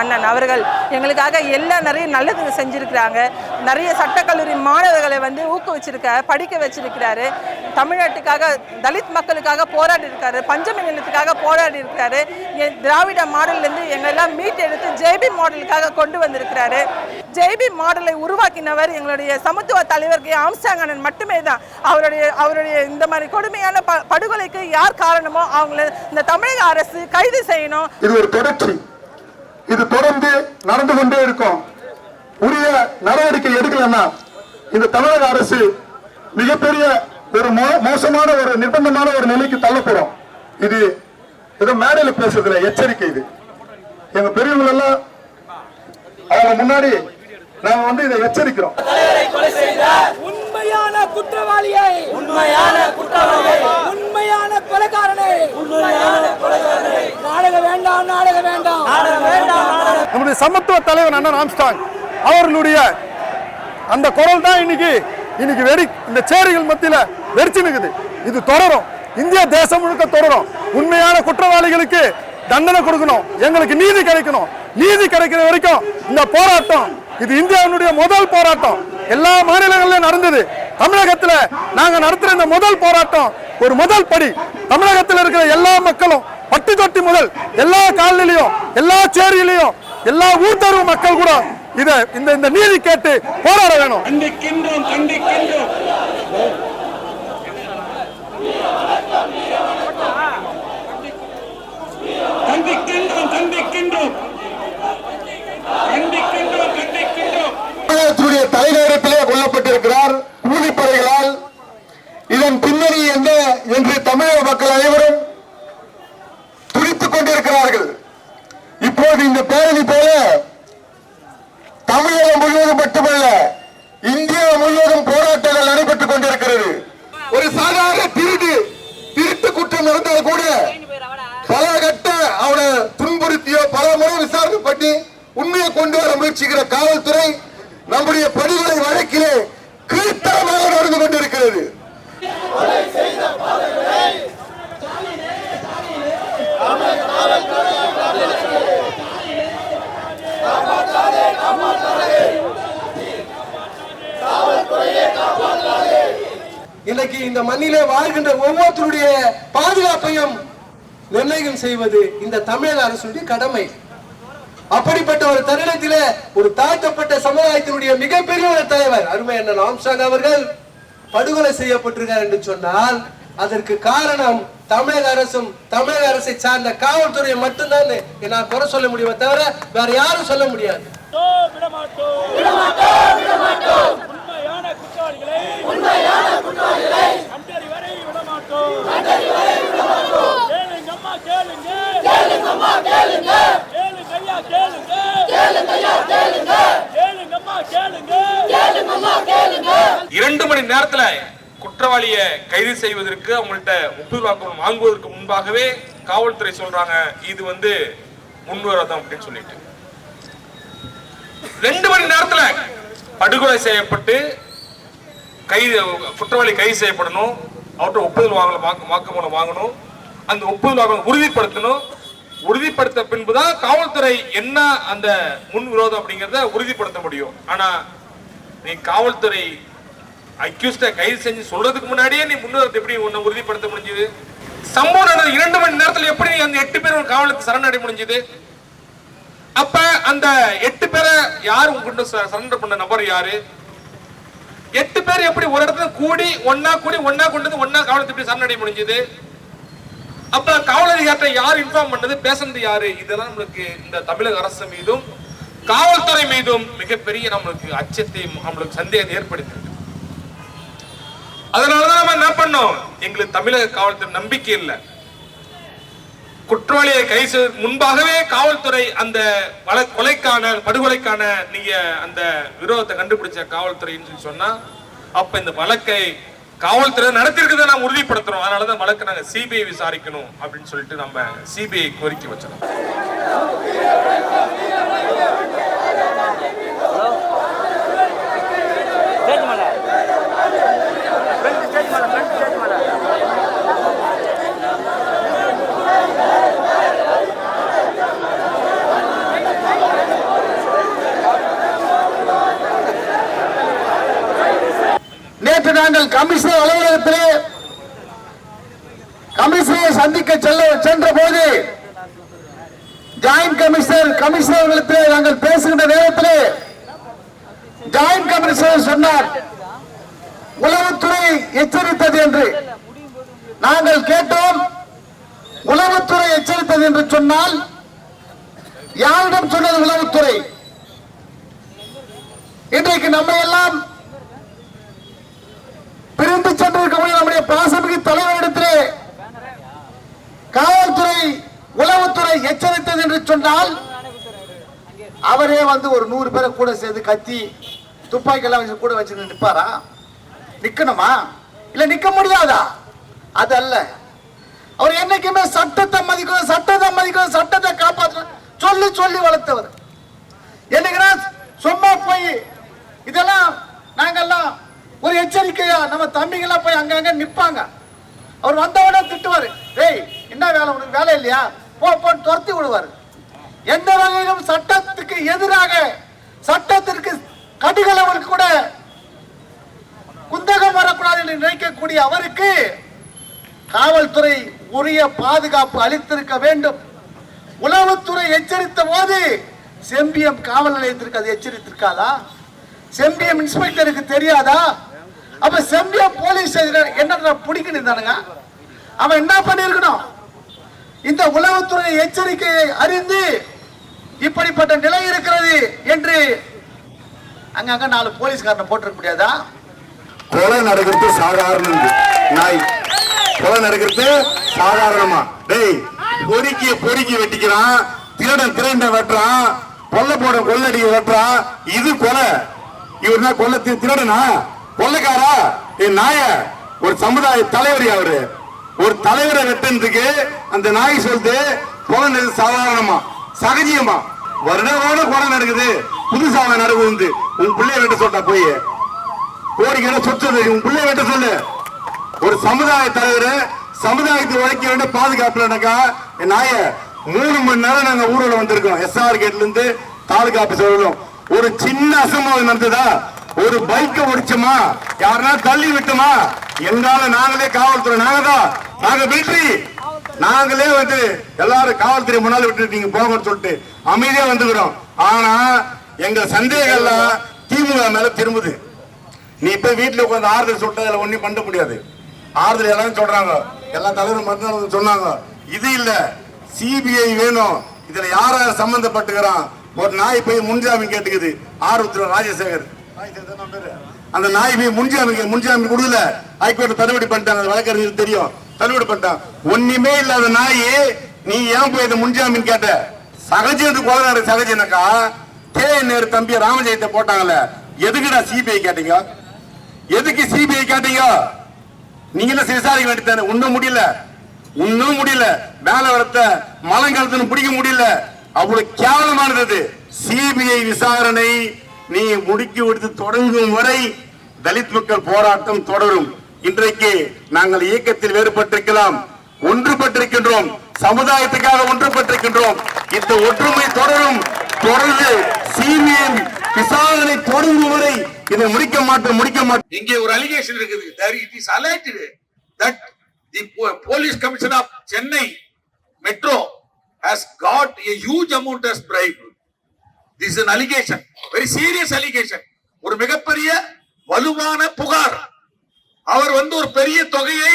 அண்ணன் அவர்கள் எங்களுக்காக எல்லா நிறைய நல்லது செஞ்சிருக்கிறாங்க. நிறைய சட்டக்கல்லூரி மாணவர்களை வந்து ஊக்குவிச்சிருக்காரு படிக்க வச்சிருக்கிறாரு. தமிழ்நாட்டுக்காக தலித் மக்களுக்காக போராடி இருக்காரு பஞ்சமி நிலத்துக்காக போராடி இருக்காரு என் திராவிட மாடல்லேருந்து எங்களெல்லாம் மீட் எடுத்து ஜேபி மாடலுக்காக கொண்டு வந்திருக்கிறாரு. ஜேபி மாடலை உருவாக்கினவர் எங்களுடைய சமத்துவ தலைவர் கே. ஆம்சாங்கனன் மட்டுமே தான். அவருடைய அவருடைய இந்த மாதிரி கொடுமையான ப படுகொலைக்கு யார் காரணமோ அவங்கள இந்த தமிழக அரசு கைது செய்யணும். இது ஒரு தொடர்ச்சி இது தொடர்ந்து நடந்து கொண்டே இருக்கும். உரிய நடவடிக்கை எடுக்கலன்னா இந்த தமிழக அரசு மிகப்பெரிய ஒரு மோசமான ஒரு நிர்பந்தமான ஒரு நிலைக்கு தள்ளப்படும் இது ஏதோ மேடையில பேசுறதுல எச்சரிக்கை இது. எங்க பெரியவங்க எல்லாம் அவங்க முன்னாடி நாங்க வந்து இதை எச்சரிக்கிறோம். உண்மையான குற்றவாளியை உண்மையான குற்றவாளியை உண்மையான கொலைகாரனை உண்மையான கொலைகாரனை நாடக வேண்டாம் நாடக வேண்டாம். வேண்டாம். நம்முடைய சமத்துவ தலைவர் அண்ணன் ஆம்ஸ்டாங் அவர்களுடைய அந்த குரல் தான் இன்னைக்கு இன்னைக்கு வெடி இந்த சேரிகள் மத்தியில வெறிச்சு நிக்குது. இது தொடரும். இந்திய தேசம் முழுக்க தொடரும். உண்மையான குற்றவாளிகளுக்கு தண்டனை கொடுக்கணும். எங்களுக்கு நீதி கிடைக்கணும். நீதி கிடைக்கிற வரைக்கும் இந்த போராட்டம் இது இந்தியாவினுடைய முதல் போராட்டம். எல்லா மாநிலங்களிலும் நடந்தது. தமிழகத்துல நாங்க நடத்துற இந்த முதல் போராட்டம் ஒரு முதல் படி. தமிழகத்தில் இருக்கிற எல்லா மக்களும் பட்டு தொட்டி முதல் எல்லா காலநிலையும் எல்லா சேரியிலையும் எல்லா ஊர்தருவ மக்கள் கூட இதை இந்த இந்த நீதி கேட்டு போராட வேணும். விசாரணை உண்மையை கொண்டு வர முயற்சிக்கிற காவல்துறை நம்முடைய படுகொலை வழக்கிலே கீழ்த்தரமாக நடந்து கொண்டிருக்கிறது. இன்னைக்கு இந்த மண்ணிலே வாழ்கின்ற ஒவ்வொருத்தருடைய பாதுகாப்பையும் நிர்ணயம் செய்வது இந்த தமிழக அரசுடைய கடமை. அப்படிப்பட்ட ஒரு தருணத்திலே ஒரு தாழ்த்தப்பட்ட சமுதாயத்தினுடைய மிகப்பெரிய ஒரு தலைவர் அருமை அண்ணன் ஆம்சாங் அவர்கள் படுகொலை செய்யப்பட்டிருக்கார் என்று சொன்னால் அதற்கு காரணம் தமிழக அரசும் தமிழக அரசை சார்ந்த காவல்துறையை மட்டும்தான் நான் குறை சொல்ல முடியுமே தவிர வேற யாரும் சொல்ல முடியாது. குற்றவாளியை கைது செய்வதற்கு அவங்கள்ட்ட ஒப்புதல் வாக்குமூலம் வாங்குவதற்கு முன்பாகவே காவல்துறை சொல்றாங்க இது வந்து முன்வரதம் அப்படின்னு சொல்லிட்டு. ரெண்டு மணி நேரத்துல படுகொலை செய்யப்பட்டு கைது குற்றவாளி கைது செய்யப்படணும். அவர்கிட்ட ஒப்புதல் வாங்கணும் வாக்குமூலம் வாங்கணும். அந்த ஒப்புதல் வாங்கணும் உறுதிப்படுத்தணும். உறுதிப்படுத்த பின்புதான் காவல்துறை என்ன அந்த முன் விரோதம் அப்படிங்கிறத உறுதிப்படுத்த முடியும். ஆனா நீ காவல்துறை அக்யூஸ்ட கைது செஞ்சு சொல்றதுக்கு முன்னாடியே நீ முன்னுரிமை எப்படி உன்னை உறுதிப்படுத்த முடிஞ்சது? சம்பவம் நடந்தது இரண்டு மணி நேரத்தில் எப்படி அந்த எட்டு பேர் ஒரு காவலுக்கு சரணடை முடிஞ்சது? அப்ப அந்த எட்டு பேரை யார் உங்ககிட்ட சரண்டர் பண்ண நபர் யாரு? எட்டு பேர் எப்படி ஒரு இடத்துல கூடி ஒன்னா கூடி ஒன்னா கொண்டு வந்து ஒன்னா காவலத்தை எப்படி சரணடை முடிஞ்சது? அப்ப காவல் அதிகாரத்தை யார் இன்ஃபார்ம் பண்ணது? பேசுனது யாரு? இதெல்லாம் நம்மளுக்கு இந்த தமிழக அரசு மீதும் காவல்துறை மீதும் மிகப்பெரிய நம்மளுக்கு அச்சத்தை நம்மளுக்கு சந்தேகத்தை ஏற்படுத்தியிருக்கு. அதனாலதான் நம்ம என்ன பண்ணோம்? எங்களுக்கு தமிழக காவல்துறை நம்பிக்கை இல்லை. குற்றவாளியை கை முன்பாகவே காவல்துறை அந்த கொலைக்கான படுகொலைக்கான நீங்க அந்த விரோதத்தை கண்டுபிடிச்ச காவல்துறைன்னு சொல்லி சொன்னா அப்ப இந்த வழக்கை காவல்துறை நடத்திருக்கிறத நாம் உறுதிப்படுத்துறோம். அதனாலதான் வழக்கு நாங்க சிபிஐ விசாரிக்கணும் அப்படின்னு சொல்லிட்டு நம்ம சிபிஐ கோரிக்கை வச்சிருக்கோம் நாங்கள் கமிஷனர் அலுவலகத்திலே கமிஷனரை சந்திக்க செல்ல சென்ற போது ஜாயிண்ட் கமிஷனர் கமிஷனர்களிடத்தில் நாங்கள் பேசுகின்ற நேரத்தில் ஜாயிண்ட் கமிஷனர் சொன்னார் உளவுத்துறை எச்சரித்தது என்று. நாங்கள் கேட்டோம் உளவுத்துறை எச்சரித்தது என்று சொன்னால் யாரிடம் சொன்னது உளவுத்துறை? இன்றைக்கு நம்ம எல்லாம் பிரிந்து சென்றிருக்கக்கூடிய நம்முடைய பாசமிகு தலைவரிடத்திலே காவல்துறை உளவுத்துறை எச்சரித்தது என்று சொன்னால் அவரே வந்து ஒரு நூறு பேரை கூட சேர்ந்து கத்தி துப்பாக்கி எல்லாம் வச்சு கூட வச்சு நிற்பாரா? நிக்கணுமா? இல்ல நிக்க முடியாதா? அது அல்ல அவர் என்னைக்குமே சட்டத்தை மதிக்கணும் சட்டத்தை மதிக்கணும் சட்டத்தை காப்பாற்றணும். சொல்லி சொல்லி வளர்த்தவர். என்னைக்குன்னா சும்மா போய் இதெல்லாம் நாங்கெல்லாம் ஒரு எச்சரிக்கையா? நம்ம தம்பிங்கெல்லாம் போய் அங்கங்க நிப்பாங்க. அவர் வந்தவொடனே திட்டுவாரு. டேய் என்ன வேலை? உனக்கு வேலை இல்லையா? போ போன்னு துரத்தி விடுவாரு. எந்த வகையிலும் சட்டத்துக்கு எதிராக சட்டத்திற்கு கடுகளவருக்கு கூட குந்தகம் வரக்கூடாது என்று நினைக்கக்கூடிய அவருக்கு காவல்துறை உரிய பாதுகாப்பு அளித்திருக்க வேண்டும். உளவுத்துறை எச்சரித்த போது செம்பியம் காவல் நிலையத்திற்கு அது எச்சரித்திருக்காதா? செம்பியம் இன்ஸ்பெக்டருக்கு தெரியாதா? அப்ப செம்பியா போலீஸ் என்ன பிடிக்கணும் அவன் என்ன பண்ணிருக்கணும் இந்த உளவுத்துறை எச்சரிக்கையை அறிந்து இப்படிப்பட்ட நிலை இருக்கிறது என்று அங்கங்க நாலு போலீஸ்காரனை போட்டிருக்க முடியாதா? கொலை நடக்கிறது சாதாரணம். நாய். கொலை நடக்கிறது சாதாரணமா. டேய் பொறுக்கிய பொறுக்கி வெட்டிக்கிறான். திருடன் திருண்ட வெட்டுறான். கொல்ல போட கொள்ளடிய வெட்டுறான். இது கொலை. இவர்னா கொல்ல திருடனா? கொள்ளைக்காரா? என் நாய ஒரு சமுதாய தலைவர் அவரு. ஒரு தலைவரை வெட்டுறதுக்கு அந்த நாய் சொல்லுது குழந்தை சாதாரணமா சகஜியமா. வருடவோட குறை நடக்குது புதுசாக நடக்குது உன் பிள்ளைய வெட்ட சொல்லிட்டா போய். கோடிக்கண சொத்து உன் பிள்ளைய வெட்ட சொல்லு. ஒரு சமுதாய தலைவர் சமுதாயத்தை உழைக்க வேண்டிய பாதுகாப்புலனாக்கா என் நாய மூணு மணி நேரம் நாங்க ஊரில் வந்திருக்கோம். எஸ்ஆர் கேட்ல இருந்து தாலுகா ஆபீஸ் ஒரு சின்ன அசம்பாவிதம் நடந்ததா? ஒரு பைக்கை ஒடிச்சோமா யாருன்னா தள்ளி விட்டுமா? எங்களால நாங்களே காவல்துறை நாங்க தான் நாங்க மிலிட்டரி நாங்களே வந்து எல்லாரும் காவல்துறை முன்னால விட்டு நீங்க போங்கன்னு சொல்லிட்டு அமைதியா வந்துக்கிறோம். ஆனா எங்க சந்தேகம்லாம் திமுக மேல திரும்புது. நீ இப்ப வீட்டுல உட்காந்து ஆறுதல் சொல்லிட்டு அதுல ஒண்ணும் பண்ண முடியாது. ஆறுதல் எல்லாரும் சொல்றாங்க. எல்லா தலைவரும் மறுநாள் சொன்னாங்க. இது இல்ல. சிபிஐ வேணும். இதுல யார யார் சம்பந்தப்பட்டுக்கிறான்? ஒரு நாய் போய் முன்ஜாமீன் கேட்டுக்குது. ஆர்வத்தில் ராஜசேகர். அந்த நாய் போய் முன்ஜாமீன் முன்ஜாமீன் கொடுக்கல. ஹைகோர்ட் தள்ளுபடி பண்ணிட்டாங்க அந்த வழக்கறிஞருக்கு தெரியும். தள்ளுபடி பண்ணிட்டான் ஒண்ணுமே இல்லாத நாய் நீ ஏன் போய் இந்த முன்ஜாமீன் கேட்ட? சகஜது கொலை சகஜனக்கா. கே நேரு தம்பி ராமஜெயத்தை போட்டாங்கல்ல. எதுக்குடா சிபிஐ கேட்டீங்க? எதுக்கு சிபிஐ கேட்டீங்க? நீங்கள விசாரிக்க வேண்டியதானே ஒண்ணும் முடியல. ஒன்னும் முடியல. மேல வரத்த மலங்காலத்துன்னு பிடிக்க முடியல. அவ்வளவு கேவலமானது சிபிஐ விசாரணை நீ முடுக்கி விடுத்து தொடங்கும் வரை தலித் மக்கள் போராட்டம் தொடரும். இன்றைக்கு நாங்கள் இயக்கத்தில் வேறுபட்டிருக்கலாம். ஒன்றுபட்டிருக்கின்றோம். சமுதாயத்துக்காக ஒன்றுபட்டிருக்கின்றோம். இந்த ஒற்றுமை தொடரும். தொடர்ந்து சிபிஐ விசாரணை தொடங்கும் வரை இதை முடிக்க மாட்டோம் முடிக்க மாட்டோம். இங்கே ஒரு அலிகேஷன் இருக்குது. There it is alleged that the po- police commissioner of chennai metro has got a huge amount as bribe. This an allegation very serious allegation ஒரு மிகப்பெரிய வலுவான புகார். அவர் வந்து ஒரு பெரிய தொகையை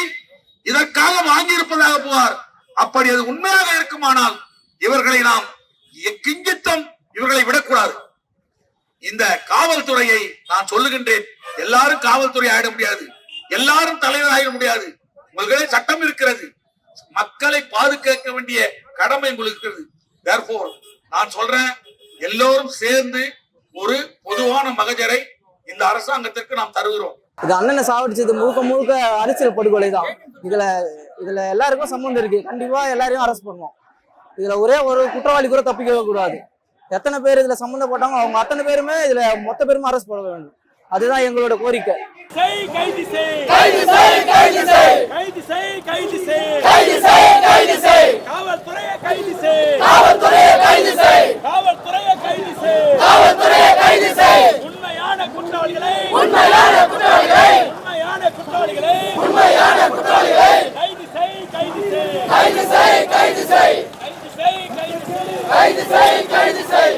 இதற்காக வாங்கியிருப்பதாக புகார். அப்படி அது உண்மையாக இருக்குமானால் இவர்களை நாம் கிஞ்சித்தம் இவர்களை விடக்கூடாது. இந்த காவல்துறையை நான் சொல்லுகின்றேன் எல்லாரும் காவல்துறை ஆயிட முடியாது எல்லாரும் தலைவர் ஆயிட முடியாது. உங்களுக்கு சட்டம் இருக்கிறது. மக்களை பாதுகாக்க வேண்டிய கடமை உங்களுக்கு இருக்கிறது நான் சொல்றேன் எல்லோரும் சேர்ந்து ஒரு பொதுவான மகஜரை இந்த அரசாங்கத்திற்கு நாம் தருகிறோம். இது அண்ணனை சாவடிச்சது முழுக்க முழுக்க அரசியல் படுகொலை தான் இதுல இதுல எல்லாருக்கும் சம்மந்தம் இருக்கு. கண்டிப்பா எல்லாரையும் அரெஸ்ட் பண்ணுவோம். இதுல ஒரே ஒரு குற்றவாளி கூட தப்பிக்கவே கூடாது. எத்தனை பேர் இதுல சம்மந்தப்பட்டாங்க அவங்க அத்தனை பேருமே இதுல மொத்த பேருமே அரெஸ்ட் பண்ண வேண்டும். அதுதான் எங்களோட கோரிக்கை உண்மையான குற்றவாளிகளை உண்மையான குற்றவாளிகளை உண்மையான குற்றவாளிகளை உண்மையான குற்றவாளிகளை கைது செய் கைது செய் கைது செய் கைது செய் கைது செய் கைது செய் கைது செய் கைது செய்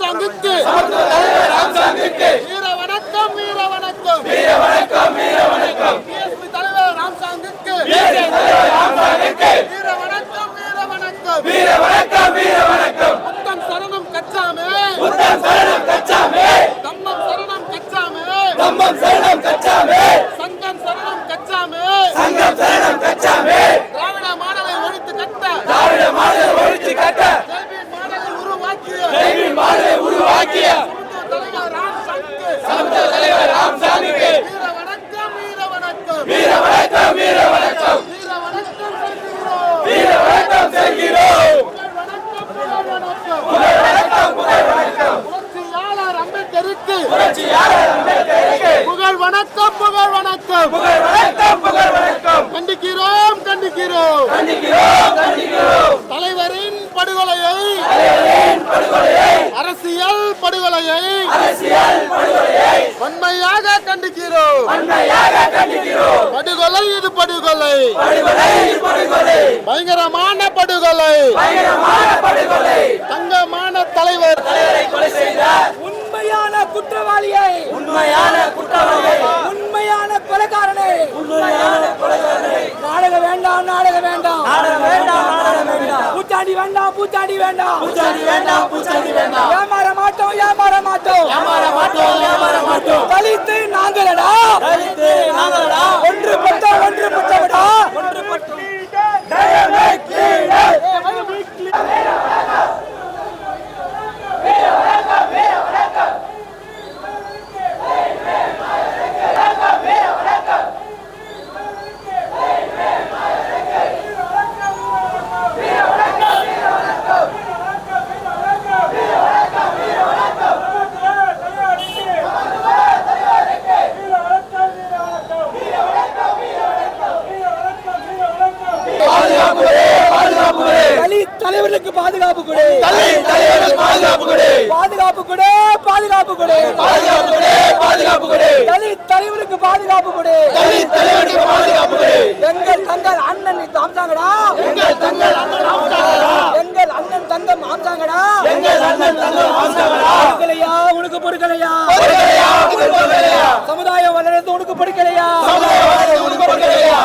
ராம்சாங்குக்கு வீர வணக்கம் வீர வணக்கம் வீர வணக்கம் வீர வணக்கம் பிஎஸ்பி தலைவர் ராம்சாங்குக்கு வீர வணக்கம் வீர வணக்கம் வீர வணக்கம் வீர வணக்கம் முத்தம் சரணம் கச்சாமே முத்தம் சரணம் கச்சாமே தம்மம் சரணம் கச்சாமே தம்மம் சரணம் கச்சாமே சங்கம் சரணம் கச்சாமே சங்கம் சரணம் கச்சாமே திராவிட மாடலை ஒழித்து கட்ட திராவிட மாடலை ஒழித்து கட்ட ஜெய்பீம் மாடலை உருவாக்கிய ஜெய்பீம் மாடலை உருவாக்கிய சமத்துவ தலைவர் ராம் சாமிக்கு வீர வணக்கம் வீர வணக்கம் வீர வணக்கம் வீர வணக்கம் வீர வணக்கம் செய்கிறோம் வீர வணக்கம் செய்கிறோம் புகழ் வணக்கம் புகழ் வணக்கம். புகழ் வணக்கம் புகழ் கண்டிக்கிறோம் கண்டிக்கிறோம். கண்டிக்கிறோம் கண்டிக்கிறோம். தலைவரின் படுகொலையை. தலைவரின் படுகொலையை. அரசியல் படுகொலையை. அரசியல் படுகொலையை. வன்மையாக கண்டிக்கிறோம். வன்மையாக கண்டிக்கிறோம். படுகொலை இது படுகொலை. படுகொலை இது படுகொலை. பயங்கரமான படுகொலை. பயங்கரமான படுகொலை. தங்கமான தலைவர். உண்மையான குற்றவாளியை. உண்மையான குற்றவாளியை. உண்மையான கொலைகாரனை. உண்மையான கொலைகாரனை. நாடக வேண்டாம் நாடக வேண்டாம். நாடக வேண்டாம் நாடக வேண்டாம். பூச்சாண்டி வேண்டாம் பூச்சாண்டி வேண்டாம். பூச்சாண்டி வேண்டாம் பூச்சாண்டி வேண்டாம். ஏமாற மாட்டோம் ஏமாற மாட்டோம். ஏமாற மாட்டோம் ஏமாற மாட்டோம். தலித்து நாங்களடா. தலித்து நாங்களடா. ஒன்று பட்ட தனி தலைவர்களுக்கு பாதுகாப்பு கொடு. தனி தலைவர்களுக்கு பாதுகாப்பு கொடு. பாதுகாப்பு கொடு பாதுகாப்பு கொடு. பாதுகாப்பு கொடு பாதுகாப்பு கொடு. தனி தலைவருக்கு பாதுகாப்பு கொடு. தனி தலைவருக்கு பாதுகாப்பு கொடு. எங்கள் தங்கள் அண்ணன் அம்சாங்கடா எங்கள் தங்கள் அண்ணன் அம்சாங்கடா எங்கள் அண்ணன் தங்கம் அம்சாங்கடா எங்கள் அண்ணன் தங்கம் அம்சாங்கடா பொறுக்கலையா உனக்கு பொறுக்கலையா? பொறுக்கலையா சமுதாயம் வளர்ந்து உனக்கு பொறுக்கலையா? சமுதாயம் வளர்ந்து உனக்கு பொறுக்கலையா?